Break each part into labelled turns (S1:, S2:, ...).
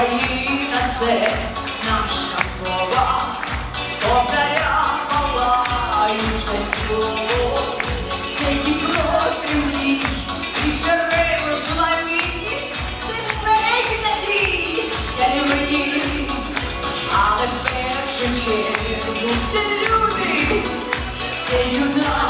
S1: Україна це наша мова, обдаря палаюче слово, це Дніпро землі, і черево ж Дунавіні, це смерті такі, ще не мені, але перше чергу це люди, це юнаки.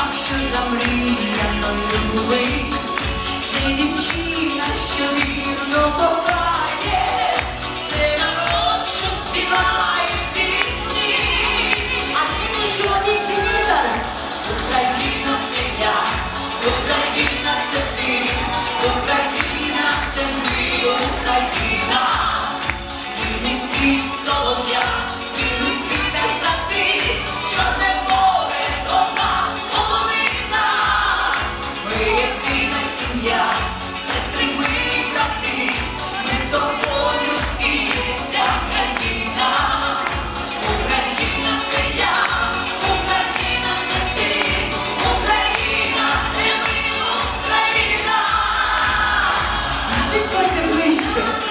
S1: Christian.